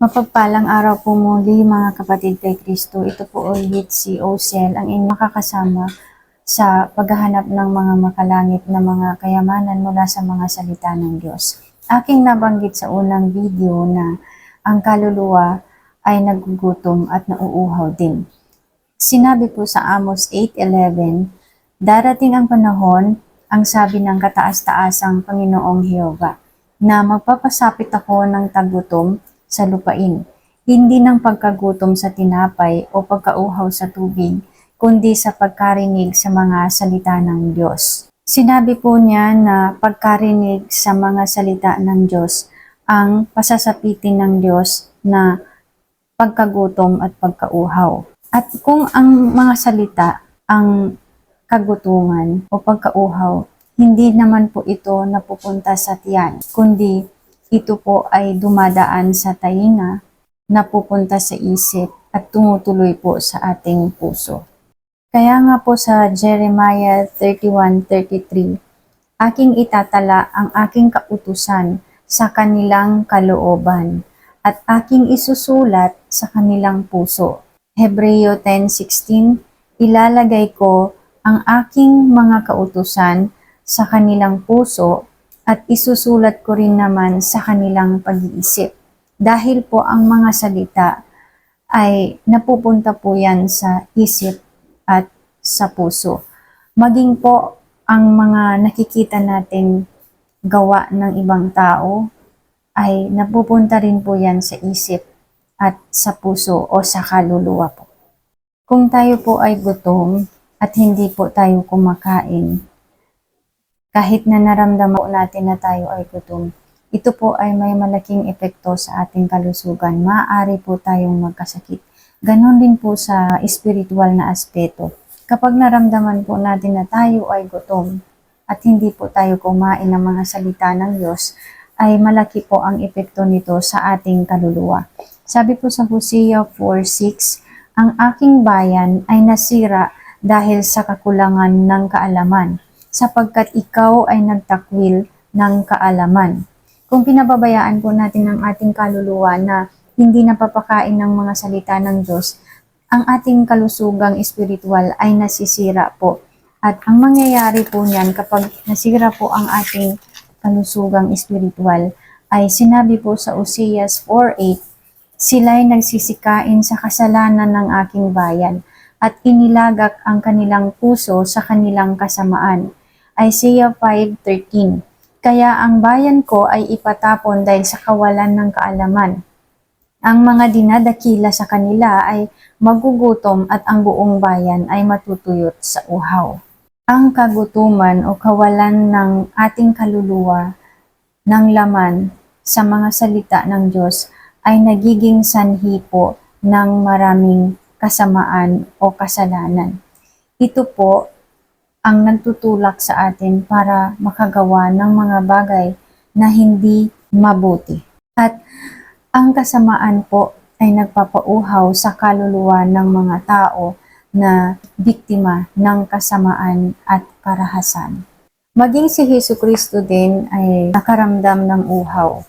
Mapagpalang araw po muli mga kapatid kay Kristo. Ito po ulit si Osel, ang inyong makakasama sa paghahanap ng mga makalangit na mga kayamanan mula sa mga salita ng Diyos. Aking nabanggit sa unang video na ang kaluluwa ay nagugutom at nauuhaw din. Sinabi po sa Amos 8.11, Darating ang panahon, ang sabi ng kataas-taasang Panginoong Hiyova, na magpapasapit ako ng tagutom sa lupain, hindi ng pagkagutom sa tinapay o pagkauhaw sa tubig, kundi sa pagkarinig sa mga salita ng Diyos. Sinabi po niya na pagkarinig sa mga salita ng Diyos ang pasasapitin ng Diyos na pagkagutom at pagkauhaw. At kung ang mga salita ang kagutungan o pagkauhaw, hindi naman po ito napupunta sa tiyan, kundi ito po ay dumadaan sa tainga, napupunta sa isip at tumutuloy po sa ating puso. Kaya nga po sa Jeremiah 31:33, aking itatala ang aking kautusan sa kanilang kalooban at aking isusulat sa kanilang puso. Hebreo 10:16, ilalagay ko ang aking mga kautusan sa kanilang puso at isusulat ko rin naman sa kanilang pag-iisip. Dahil po ang mga salita ay napupunta po yan sa isip at sa puso. Maging po ang mga nakikita nating gawa ng ibang tao ay napupunta rin po yan sa isip at sa puso o sa kaluluwa po. Kung tayo po ay gutom at hindi po tayo kumakain, kahit na naramdaman natin na tayo ay gutom, ito po ay may malaking epekto sa ating kalusugan. Maaari po tayong magkasakit. Ganon din po sa spiritual na aspeto. Kapag naramdaman po natin na tayo ay gutom at hindi po tayo kumain ng mga salita ng Diyos, ay malaki po ang epekto nito sa ating kaluluwa. Sabi po sa Hosea 4.6, Ang aking bayan ay nasira dahil sa kakulangan ng kaalaman sapagkat ikaw ay nagtakwil ng kaalaman. Kung pinababayaan po natin ang ating kaluluwa na hindi napapakain ng mga salita ng Diyos, ang ating kalusugang espiritual ay nasisira po. At ang mangyayari po niyan kapag nasira po ang ating kalusugang espiritual ay sinabi po sa Oseas 4.8, Sila'y nagsisikain sa kasalanan ng aking bayan at inilagak ang kanilang puso sa kanilang kasamaan. Isaiah 5.13 Kaya ang bayan ko ay ipatapon dahil sa kawalan ng kaalaman. Ang mga dinadakila sa kanila ay magugutom at ang buong bayan ay matutuyot sa uhaw. Ang kagutuman o kawalan ng ating kaluluwa ng laman sa mga salita ng Diyos ay nagiging sanhi po ng maraming kasamaan o kasalanan. Ito po ang nagtutulak sa atin para makagawa ng mga bagay na hindi mabuti. At ang kasamaan po ay nagpapauhaw sa kaluluwa ng mga tao na biktima ng kasamaan at karahasan. Maging si Hesu Kristo din ay nakaramdam ng uhaw.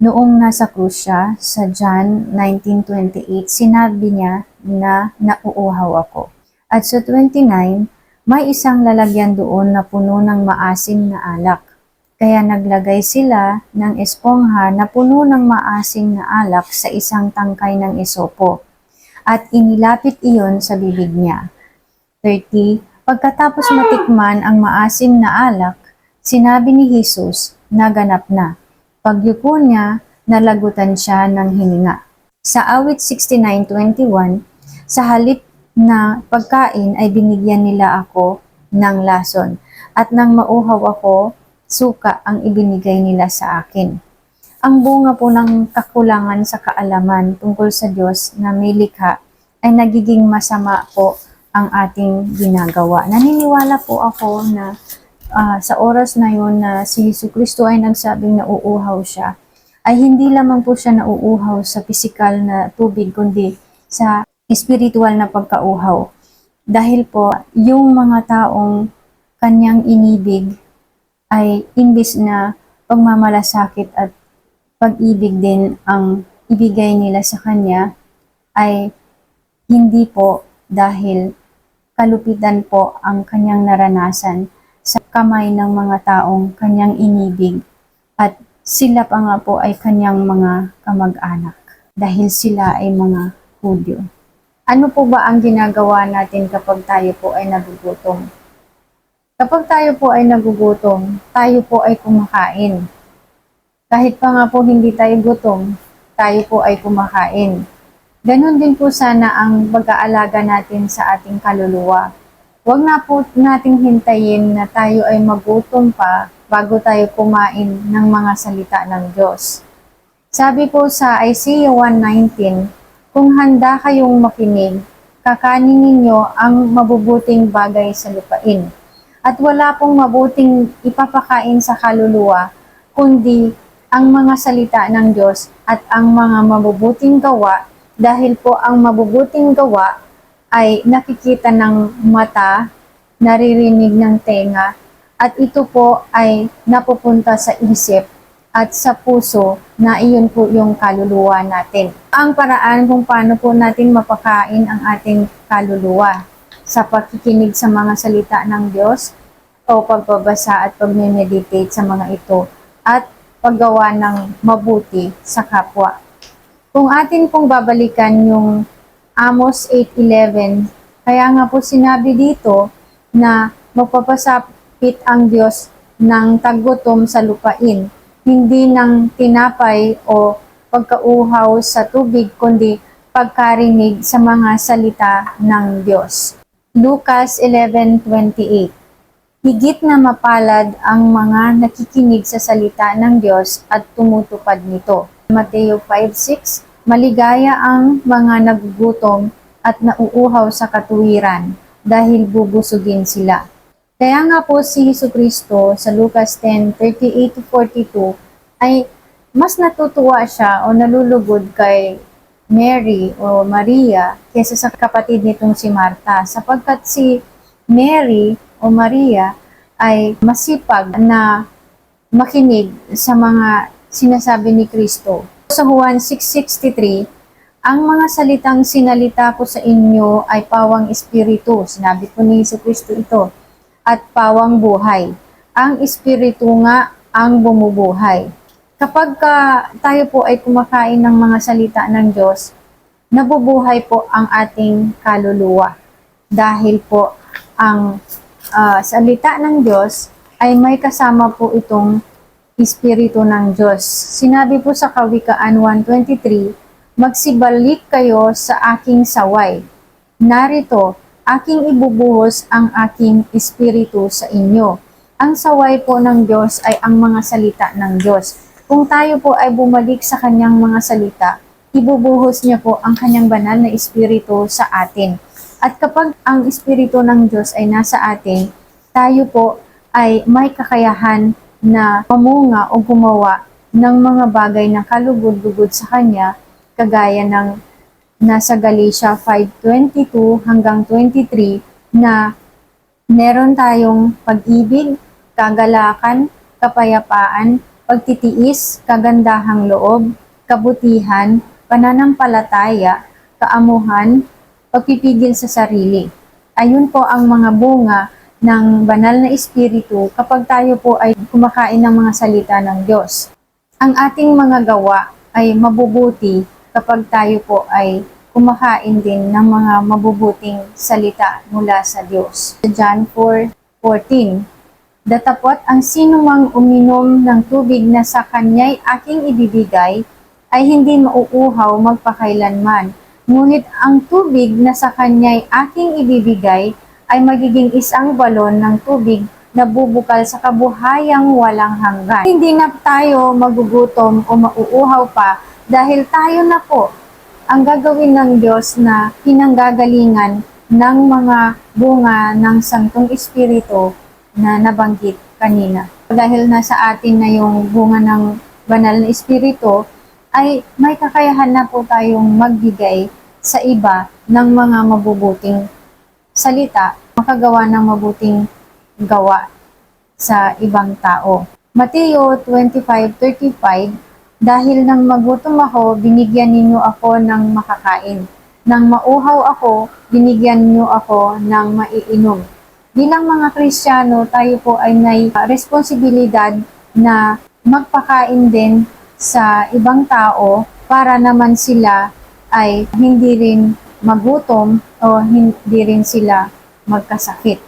Noong nasa krus siya sa John 19.28, sinabi niya na nauuhaw ako. At sa 29, may isang lalagyan doon na puno ng maasim na alak. Kaya naglagay sila ng espongha na puno ng maasim na alak sa isang tangkay ng isopo at inilapit iyon sa bibig niya. 30. Pagkatapos matikman ang maasim na alak, sinabi ni Jesus na ganap na. Pagyuko niya, nalagutan siya ng hininga. Sa awit 69.21, sa halip na pagkain ay binigyan nila ako ng lason at nang mauhaw ako, suka ang ibinigay nila sa akin. Ang bunga po ng kakulangan sa kaalaman tungkol sa Diyos na may likha ay nagiging masama po ang ating ginagawa. Naniniwala po ako na ah, sa oras na yun na si Yesu Kristo ay nagsabing nauuhaw siya, ay hindi lamang po siya nauuhaw sa pisikal na tubig, kundi sa espiritual na pagkauhaw. Dahil po, yung mga taong kanyang inibig ay imbis na pagmamalasakit at pag-ibig din ang ibigay nila sa kanya ay hindi po dahil kalupitan po ang kanyang naranasan sa kamay ng mga taong kanyang inibig at sila pa nga po ay kanyang mga kamag-anak dahil sila ay mga Hudyo. Ano po ba ang ginagawa natin kapag tayo po ay nagugutom? Kapag tayo po ay nagugutom, tayo po ay kumakain. Kahit pa nga po hindi tayo gutom, tayo po ay kumakain. Ganon din po sana ang pag-aalaga natin sa ating kaluluwa. Huwag na po nating hintayin na tayo ay magutom pa bago tayo kumain ng mga salita ng Diyos. Sabi po sa Isaiah 1.19, Kung handa kayong makinig, kakanin ninyo ang mabubuting bagay sa lupain. At wala pong mabuting ipapakain sa kaluluwa, kundi ang mga salita ng Diyos at ang mga mabubuting gawa dahil po ang mabubuting gawa ay nakikita ng mata, naririnig ng tenga, at ito po ay napupunta sa isip at sa puso na iyon po yung kaluluwa natin. Ang paraan kung paano po natin mapakain ang ating kaluluwa sa pakikinig sa mga salita ng Diyos o pagbabasa at pagme-meditate sa mga ito at paggawa ng mabuti sa kapwa. Kung atin pong babalikan yung Amos 8.11, kaya nga po sinabi dito na magpapasapit ang Diyos ng tagutom sa lupain, hindi ng tinapay o pagkauhaw sa tubig, kundi pagkarinig sa mga salita ng Diyos. Lucas 11.28 Higit na mapalad ang mga nakikinig sa salita ng Diyos at tumutupad nito. Mateo 5.6 Maligaya ang mga nagugutom at nauuhaw sa katuwiran dahil bubusugin sila. Kaya nga po si Hesus Kristo sa Lucas 10:38-42 ay mas natutuwa siya o nalulugod kay Mary o Maria kaysa sa kapatid nitong si Martha sapagkat si Mary o Maria ay masipag na makinig sa mga sinasabi ni Kristo. Sa Juan 6.63, ang mga salitang sinalita ko sa inyo ay pawang espiritu. Sinabi po ni Kristo ito. At pawang buhay. Ang espiritu nga ang bumubuhay. Kapag ka tayo po ay kumakain ng mga salita ng Diyos, nabubuhay po ang ating kaluluwa. Dahil po ang ah, salita ng Diyos ay may kasama po itong Espiritu ng Diyos. Sinabi po sa Kawikaan 1.23, Magsibalik kayo sa aking saway. Narito, aking ibubuhos ang aking Espiritu sa inyo. Ang saway po ng Diyos ay ang mga salita ng Diyos. Kung tayo po ay bumalik sa kanyang mga salita, ibubuhos niya po ang kanyang banal na Espiritu sa atin. At kapag ang Espiritu ng Diyos ay nasa atin, tayo po ay may kakayahan na mamunga o gumawa ng mga bagay na kalugod-lugod sa Kanya, kagaya ng nasa Galatia 5.22 hanggang 23 na meron tayong pag-ibig, kagalakan, kapayapaan, pagtitiis, kagandahang loob, kabutihan, pananampalataya, kaamuhan, pagpipigil sa sarili. Ayun po ang mga bunga ng banal na espiritu kapag tayo po ay kumakain ng mga salita ng Diyos. Ang ating mga gawa ay mabubuti kapag tayo po ay kumakain din ng mga mabubuting salita mula sa Diyos. John 4:14 Datapot ang sinumang uminom ng tubig na sa kanya'y aking ibibigay ay hindi mauuhaw magpakailanman. Ngunit ang tubig na sa kanya'y aking ibibigay ay magiging isang balon ng tubig na bubukal sa kabuhayang walang hanggan. Hindi na tayo magugutom o mauuhaw pa dahil tayo na po ang gagawin ng Diyos na pinanggagalingan ng mga bunga ng Santong Espiritu na nabanggit kanina. Dahil nasa atin na yung bunga ng banal na Espiritu, ay may kakayahan na po tayong magbigay sa iba ng mga mabubuting salita, makagawa ng mabuting gawa sa ibang tao. Mateo 25:35 Dahil nang magutom ako, binigyan ninyo ako ng makakain. Nang mauhaw ako, binigyan niyo ako ng maiinom. Bilang mga Kristiyano, tayo po ay may responsibilidad na magpakain din sa ibang tao para naman sila ay hindi rin magutom o hindi rin sila magkasakit.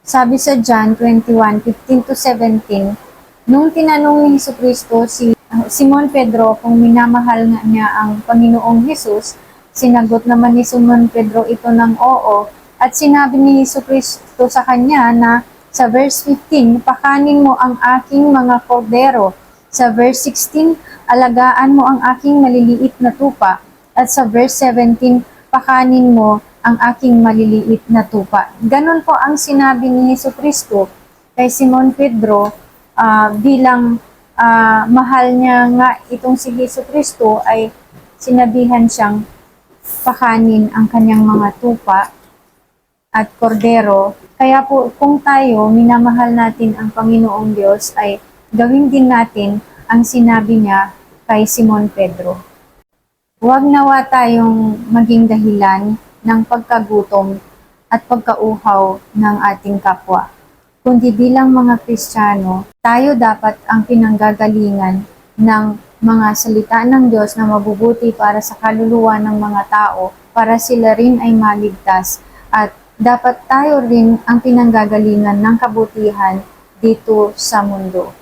Sabi sa John 21, 15 to 17, nung tinanong ni Kristo si uh, Simon Pedro kung minamahal nga niya ang Panginoong Hesus, sinagot naman ni Simon Pedro ito ng oo at sinabi ni Hesus Kristo sa kanya na sa verse 15, pakanin mo ang aking mga kordero. Sa verse 16, alagaan mo ang aking maliliit na tupa. At sa verse 17, pakanin mo ang aking maliliit na tupa. Ganon po ang sinabi ni Hesus Kristo kay Simon Pedro ah, bilang ah, mahal niya nga itong si Hesus Kristo ay sinabihan siyang pakanin ang kanyang mga tupa at kordero. Kaya po kung tayo minamahal natin ang Panginoong Diyos ay gawin din natin ang sinabi niya kay Simon Pedro. Huwag nawa tayong maging dahilan ng pagkagutom at pagkauhaw ng ating kapwa. Kundi bilang mga Kristiyano, tayo dapat ang pinanggagalingan ng mga salita ng Diyos na mabubuti para sa kaluluwa ng mga tao para sila rin ay maligtas at dapat tayo rin ang pinanggagalingan ng kabutihan dito sa mundo.